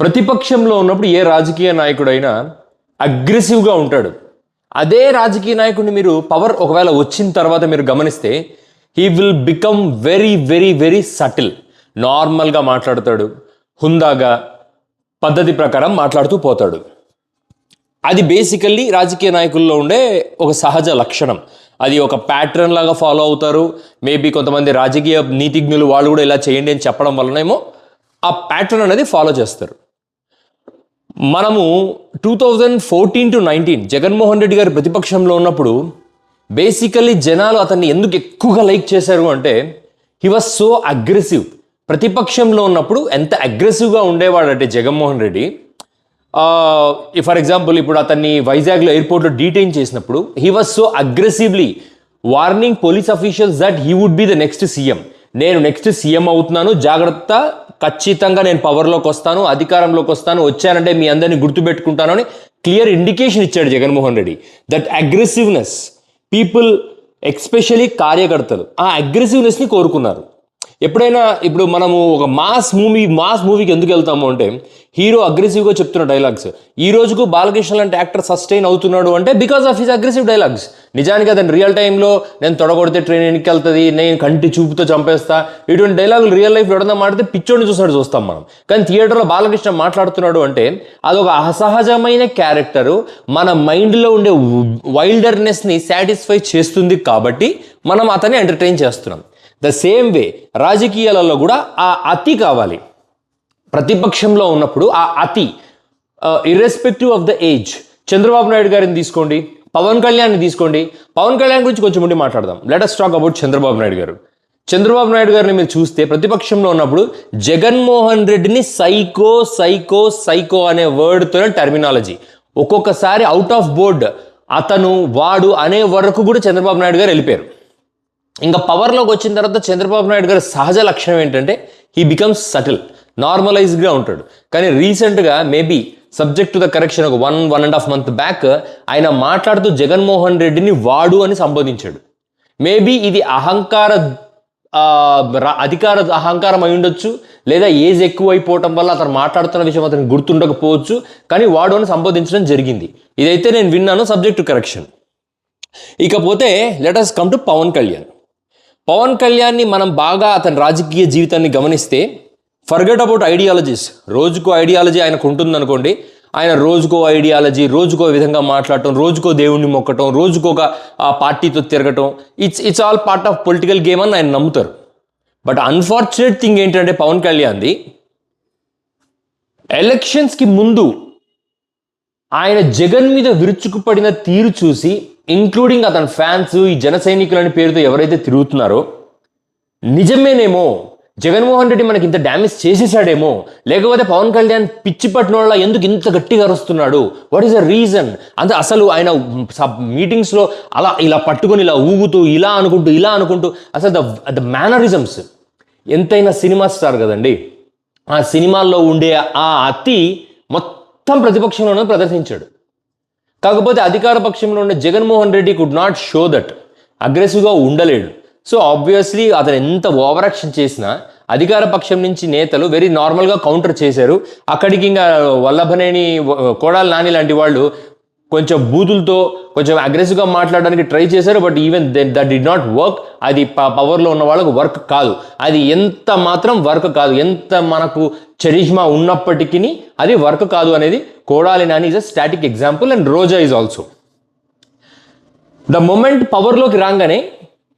ప్రతిపక్షంలో ఉన్నప్పుడు ఏ రాజకీయ నాయకుడైనా అగ్రెసివ్గా ఉంటాడు. అదే రాజకీయ నాయకుడిని మీరు పవర్ ఒకవేళ వచ్చిన తర్వాత మీరు గమనిస్తే he will become very very very subtle నార్మల్గా మాట్లాడతాడు. హుందాగా పద్ధతి ప్రకారం మాట్లాడుతూ పోతాడు. అది బేసికల్లీ రాజకీయ నాయకుల్లో ఉండే ఒక సహజ లక్షణం. అది ఒక ప్యాటర్న్ లాగా ఫాలో అవుతారు. మేబీ కొంతమంది రాజకీయ నీతిజ్ఞులు వాళ్ళు కూడా ఇలా చేయండి అని చెప్పడం వలనేమో ఆ ప్యాటర్న్ అనేది ఫాలో చేస్తారు. మనము two thousand fourteen to nineteen Jaganmohan Reddy garu ప్రతిపక్షంలో ఉన్నప్పుడు బేసికల్లీ జనాలు అతన్ని ఎందుకు ఎక్కువగా లైక్ చేశారు అంటే హీ వాజ్ సో అగ్రెసివ్ ప్రతిపక్షంలో ఉన్నప్పుడు ఎంత అగ్రెసివ్గా ఉండేవాడంటే జగన్మోహన్ రెడ్డి. ఫర్ ఎగ్జాంపుల్ ఇప్పుడు అతన్ని వైజాగ్లో ఎయిర్పోర్ట్లో డీటైన్ చేసినప్పుడు he was so aggressively warning police officials that he would be the next CM నేను నెక్స్ట్ సీఎం అవుతున్నాను జాగ్రత్త ఖచ్చితంగా నేను పవర్లోకి వస్తాను అధికారంలోకి వస్తాను వచ్చానంటే మీ అందరినీ గుర్తుపెట్టుకుంటాను అని క్లియర్ ఇండికేషన్ ఇచ్చాడు Jaganmohan Reddy. That aggressiveness people especially కార్యకర్తలు ఆ అగ్రెసివ్నెస్ని కోరుకున్నారు. ఎప్పుడైనా ఇప్పుడు మనము ఒక మాస్ మూవీ మాస్ మూవీకి ఎందుకు వెళ్తాము అంటే హీరో అగ్రెసివ్గా చెప్తున్న డైలాగ్స్. ఈ రోజుకు బాలకృష్ణ లాంటి యాక్టర్ సస్టైన్ అవుతున్నాడు అంటే because of his aggressive dialogues నిజానికి అతను రియల్ టైంలో నేను తొడగొడితే ట్రైన్ వెనక్కి వెళ్తుంది నేను కంటి చూపుతో చంపేస్తా. ఇటువంటి డైలాగులు రియల్ లైఫ్ ఎవడన్నా మాడితే పిచ్చోడిని చూసినట్టు చూస్తాం మనం. కానీ థియేటర్లో బాలకృష్ణ మాట్లాడుతున్నాడు అంటే అదొక అసహజమైన క్యారెక్టరు మన మైండ్లో ఉండే వైల్డర్నెస్ని సాటిస్ఫై చేస్తుంది కాబట్టి మనం అతన్ని ఎంటర్టైన్ చేస్తున్నాం. ద సేమ్ వే రాజకీయాలలో కూడా ఆ అతి కావాలి. ప్రతిపక్షంలో ఉన్నప్పుడు ఆ అతి irrespective of the age Chandrababu Naidu గారిని తీసుకోండి పవన్ కళ్యాణ్ని తీసుకోండి. పవన్ కళ్యాణ్ గురించి కొంచెం ఉండి మాట్లాడదాం. Let us talk about Chandrababu Naidu garu. Chandrababu Naidu గారిని మీరు చూస్తే ప్రతిపక్షంలో ఉన్నప్పుడు జగన్మోహన్ రెడ్డిని సైకో సైకో సైకో అనే వర్డ్తోనే టర్మినాలజీ ఒక్కొక్కసారి అవుట్ ఆఫ్ బోర్డ్ అతను వాడు అనే వరకు కూడా చంద్రబాబు నాయుడు గారు వెళ్ళిపోయారు. ఇంకా పవర్లోకి వచ్చిన తర్వాత చంద్రబాబు నాయుడు గారి సహజ లక్షణం ఏంటంటే హీ బికమ్స్ సటిల్ నార్మలైజ్డ్గా ఉంటాడు. కానీ రీసెంట్గా maybe subject to the correction ఒక one one and half month back ఆయన మాట్లాడుతూ జగన్మోహన్ రెడ్డిని వాడు అని సంబోధించాడు. మేబీ ఇది అహంకార అధికార అహంకారం అయి ఉండొచ్చు లేదా ఏజ్ ఎక్కువ అయిపోవటం వల్ల అతను మాట్లాడుతున్న విషయం అతను గుర్తుండకపోవచ్చు కానీ వాడు అని సంబోధించడం జరిగింది. ఇదైతే నేను విన్నాను సబ్జెక్ట్ టు కరెక్షన్ ఇకపోతే let us come to Pawan Kalyan. Pawan కళ్యాణ్ని మనం బాగా అతని రాజకీయ జీవితాన్ని గమనిస్తే ఫర్గెట్ అబౌట్ ఐడియాలజీస్ రోజుకో ఐడియాలజీ ఆయనకు ఉంటుందనుకోండి. ఆయన రోజుకో ఐడియాలజీ రోజుకో విధంగా మాట్లాడటం రోజుకో దేవుణ్ణి మొక్కటం రోజుకో ఆ పార్టీతో తిరగటం. It's it's all part of political game అని ఆయన నమ్ముతారు. బట్ అన్ఫార్చునేట్ థింగ్ ఏంటంటే పవన్ కళ్యాణ్ది ఎలక్షన్స్కి ముందు ఆయన జగన్ మీద విరుచుకుపడిన తీరు చూసి ఇంక్లూడింగ్ అతని ఫ్యాన్స్ ఈ జన సైనికులని పేరుతో ఎవరైతే తిరుగుతున్నారో నిజమేనేమో జగన్మోహన్ రెడ్డి మనకి ఇంత డ్యామేజ్ చేసేసాడేమో లేకపోతే పవన్ కళ్యాణ్ పిచ్చి పట్టిన వాళ్ళ ఎందుకు ఇంత గట్టిగా అరుస్తున్నాడు? వాట్ ఈస్ ద రీజన్ అంటే అసలు ఆయన సబ్ మీటింగ్స్లో అలా ఇలా పట్టుకొని ఇలా ఊగుతూ ఇలా అనుకుంటూ ఇలా అనుకుంటూ అసలు ద ద మేనరిజమ్స్ ఎంతైనా సినిమా స్టార్ కదండి. ఆ సినిమాల్లో ఉండే ఆ అతి మొత్తం ప్రతిపక్షంలోనే ప్రదర్శించాడు. కాకపోతే అధికార పక్షంలో ఉన్న Jaganmohan Reddy could not show that అగ్రెసివ్గా ఉండలేడు. సో ఆబ్వియస్లీ అతను ఎంత ఓవర్ యాక్షన్ చేసినా అధికార పక్షం నుంచి నేతలు వెరీ నార్మల్గా కౌంటర్ చేశారు. అక్కడికి ఇంకా వల్లభనేని కోడాల నాని లాంటి వాళ్ళు కొంచెం బూతులతో కొంచెం అగ్రెసివ్గా మాట్లాడడానికి ట్రై చేశారు but even that did not work అది పవర్లో ఉన్న వాళ్ళకు వర్క్ కాదు. అది ఎంత మాత్రం వర్క్ కాదు. ఎంత మనకు చరిష్మా ఉన్నప్పటికీ అది వర్క్ కాదు అనేది Kodali Nani is a static example and Roja is also the moment పవర్లోకి రాగానే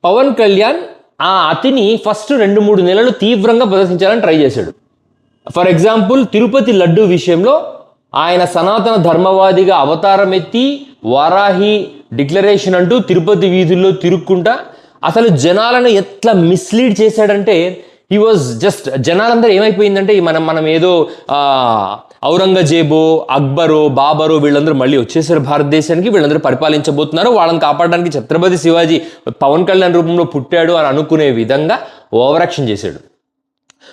పవన్ కళ్యాణ్ ఆ అతిని ఫస్ట్ రెండు మూడు నెలలు తీవ్రంగా ప్రదర్శించాలని ట్రై చేశాడు. ఫర్ ఎగ్జాంపుల్ తిరుపతి లడ్డు విషయంలో ఆయన సనాతన ధర్మవాదిగా అవతారం ఎత్తి వారాహి డిక్లరేషన్ అంటూ తిరుపతి వీధుల్లో తిరుక్కుంటా అసలు జనాలను ఎట్లా మిస్లీడ్ చేశాడంటే హీ వాజ్ జస్ట్ జనాలందరూ ఏమైపోయిందంటే మనం మనం ఏదో ఔరంగజేబు ఔరంగజేబో అక్బరో బాబరో వీళ్ళందరూ మళ్ళీ వచ్చేసారు భారతదేశానికి వీళ్ళందరూ పరిపాలించబోతున్నారు వాళ్ళని కాపాడడానికి ఛత్రపతి శివాజీ పవన్ కళ్యాణ్ రూపంలో పుట్టాడు అని అనుకునే విధంగా ఓవరాక్షన్ చేశాడు.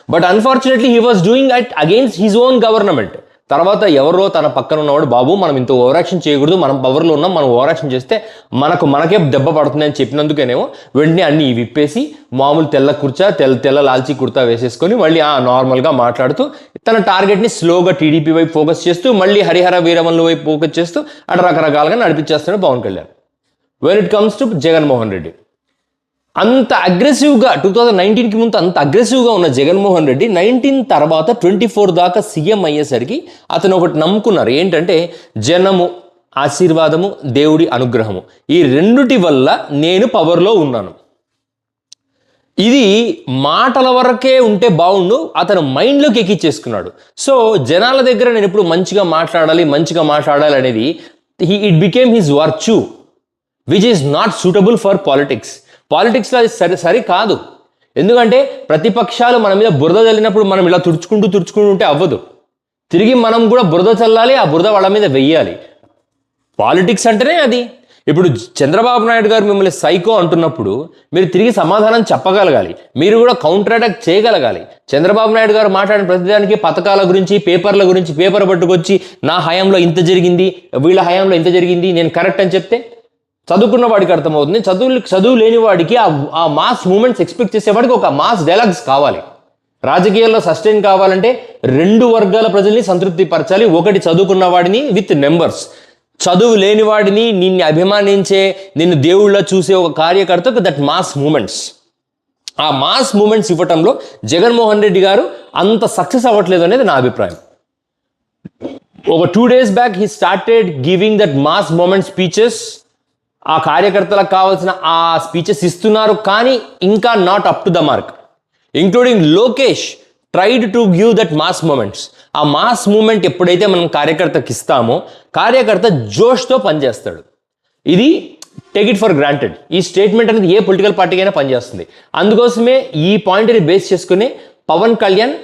But unfortunately he was doing at against his own government తర్వాత ఎవరో తన పక్కన ఉన్నవాడు బాబు మనం ఇంత ఓవరాక్షన్ చేయకూడదు. మనం పవర్లో ఉన్నాం మనం ఓవరాక్షన్ చేస్తే మనకు మనకే దెబ్బ పడుతుంది అని చెప్పినందుకేనేమో వెంటనే అన్ని విప్పేసి మామూలు తెల్ల కుర్చా తెల్ల తెల్ల లాల్చి కుర్తా వేసేసుకొని మళ్ళీ ఆ నార్మల్గా మాట్లాడుతూ తన టార్గెట్ని స్లోగా టీడీపీ వైపు ఫోకస్ చేస్తూ మళ్ళీ హరిహర వీరమల్లు వైపు ఫోకస్ చేస్తూ అటు రకరకాలుగా నడిపించేస్తున్నాడు Pawan Kalyan. When it comes to Jaganmohan Reddy అంత అగ్రెసివ్గా టూ థౌజండ్ నైన్టీన్కి ముందు అంత అగ్రెసివ్గా ఉన్న జగన్మోహన్ రెడ్డి నైన్టీన్ తర్వాత ట్వంటీ ఫోర్ దాకా సీఎం అయ్యేసరికి అతను ఒకటి నమ్ముకున్నారు. ఏంటంటే జనము ఆశీర్వాదము దేవుడి అనుగ్రహము. ఈ రెండుటి వల్ల నేను పవర్లో ఉన్నాను. ఇది మాటల వరకే ఉంటే బాగుండు అతను మైండ్లోకి ఎక్కిచ్చేసుకున్నాడు. సో జనాల దగ్గర నేను ఎప్పుడు మంచిగా మాట్లాడాలి మంచిగా మాట్లాడాలి అనేది he it became his virtue which is not suitable for politics పాలిటిక్స్లో అది సరి సరి కాదు. ఎందుకంటే ప్రతిపక్షాలు మన మీద బురద చల్లినప్పుడు మనం ఇలా తుడుచుకుంటూ తుడుచుకుంటూ ఉంటే అవ్వదు. తిరిగి మనం కూడా బురద చల్లాలి ఆ బురద వాళ్ళ మీద వెయ్యాలి. పాలిటిక్స్ అంటేనే అది. ఇప్పుడు చంద్రబాబు నాయుడు గారు మిమ్మల్ని సైకో అంటున్నప్పుడు మీరు తిరిగి సమాధానం చెప్పగలగాలి. మీరు కూడా కౌంటర్ అటాక్ చేయగలగాలి. చంద్రబాబు నాయుడు గారు మాట్లాడిన ప్రతిదానికి పథకాల గురించి పేపర్ల గురించి పేపర్ పట్టుకొచ్చి నా హయాంలో ఇంత జరిగింది వీళ్ళ హయాంలో ఇంత జరిగింది నేను కరెక్ట్ అని చెప్తే చదువుకున్న వాడికి అర్థమవుతుంది. చదువు చదువు లేని వాడికి ఆ మాస్ మూమెంట్స్ ఎక్స్పెక్ట్ చేసేవాడికి ఒక మాస్ డైలాగ్స్ కావాలి. రాజకీయాల్లో సస్టైన్ కావాలంటే రెండు వర్గాల ప్రజల్ని సంతృప్తి పరచాలి ఒకటి చదువుకున్న వాడిని విత్ నెంబర్స్ చదువు లేని వాడిని నిన్ను అభిమానించే నిన్ను దేవుళ్ళ చూసే ఒక కార్యకర్తకు దట్ మాస్ మూమెంట్స్ ఆ మాస్ మూమెంట్స్ ఇవ్వటంలో జగన్మోహన్ రెడ్డి గారు అంత సక్సెస్ అవ్వట్లేదు అనేది నా అభిప్రాయం. ఒక two days back he started giving that mass moment speeches ఆ కార్యకర్తలకు కావాల్సిన ఆ స్పీచెస్ ఇస్తున్నారు కానీ ఇంకా not up to the mark including Lokesh tried to give that mass moments ఆ మాస్ మూమెంట్ ఎప్పుడైతే మనం కార్యకర్తకి ఇస్తామో కార్యకర్త జోష్తో పనిచేస్తాడు. ఇది టేక్ ఇట్ ఫర్ గ్రాంటెడ్ ఈ స్టేట్మెంట్ అనేది ఏ పొలిటికల్ పార్టీకైనా పనిచేస్తుంది. అందుకోసమే ఈ పాయింట్ని బేస్ చేసుకుని పవన్ కళ్యాణ్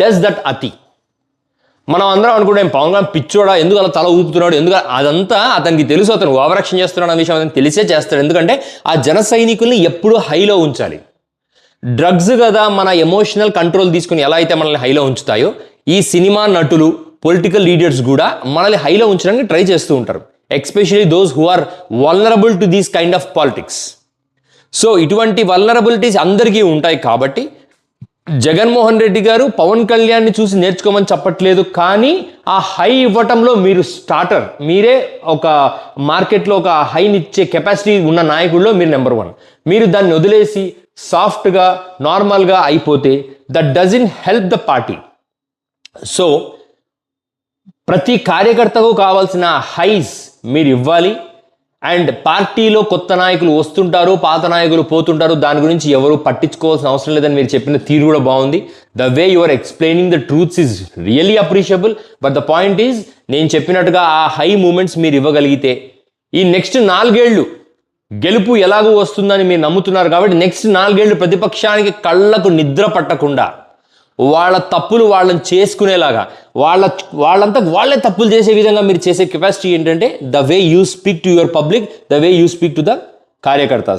డస్ దట్ అతి. మనం అందరం అనుకుంటాం పవన్ కళ్యాణ్ పిచ్చోడా ఎందుకు అలా తల ఊపుతున్నాడు? ఎందుకు అదంతా అతనికి తెలుసు అతను ఓవరాక్షన్ చేస్తున్నాడు అనే విషయం అతనికి తెలిసే చేస్తాడు. ఎందుకంటే ఆ జన సైనికుల్ని ఎప్పుడూ హైలో ఉంచాలి. డ్రగ్స్ కదా మన ఎమోషనల్ కంట్రోల్ తీసుకుని ఎలా అయితే మనల్ని హైలో ఉంచుతాయో ఈ సినిమా నటులు పొలిటికల్ లీడర్స్ కూడా మనల్ని హైలో ఉంచడానికి ట్రై చేస్తూ ఉంటారు. Especially those who are vulnerable to these kind of politics. So ఇటువంటి వల్నరబిలిటీస్ అందరికీ ఉంటాయి కాబట్టి జగన్మోహన్ రెడ్డి గారు పవన్ కళ్యాణ్ని చూసి నేర్చుకోమని చెప్పట్లేదు కానీ ఆ హై ఇవ్వటంలో మీరు స్టార్టర్. మీరే ఒక మార్కెట్లో ఒక హైని ఇచ్చే కెపాసిటీ ఉన్న నాయకుల్లో మీరు నెంబర్ వన్. మీరు దాన్ని వదిలేసి సాఫ్ట్గా నార్మల్గా అయిపోతే that doesn't help the party. So ప్రతి కార్యకర్తకు కావాల్సిన హైస్ మీరు ఇవ్వాలి. అండ్ పార్టీలో కొత్త నాయకులు వస్తుంటారు పాత నాయకులు పోతుంటారు దాని గురించి ఎవరు పట్టించుకోవాల్సిన అవసరం లేదని మీరు చెప్పిన తీరు కూడా బాగుంది. The way you are explaining the truths is really appreciable but the point is నేను చెప్పినట్టుగా ఆ హై మూమెంట్స్ మీరు ఇవ్వగలిగితే. ఈ నెక్స్ట్ నాలుగేళ్ళు గెలుపు ఎలాగూ వస్తుందని మీరు నమ్ముతున్నారు కాబట్టి నెక్స్ట్ నాలుగేళ్ళు ప్రతిపక్షానికి కళ్ళకు నిద్ర పట్టకుండా. వాళ్ళ తప్పులు వాళ్ళని చేసుకునేలాగా వాళ్ళ వాళ్ళంతా వాళ్ళే తప్పులు చేసే విధంగా మీరు చేసే కెపాసిటీ ఏంటంటే the way you speak to your public the way you speak to the కార్యకర్తాస్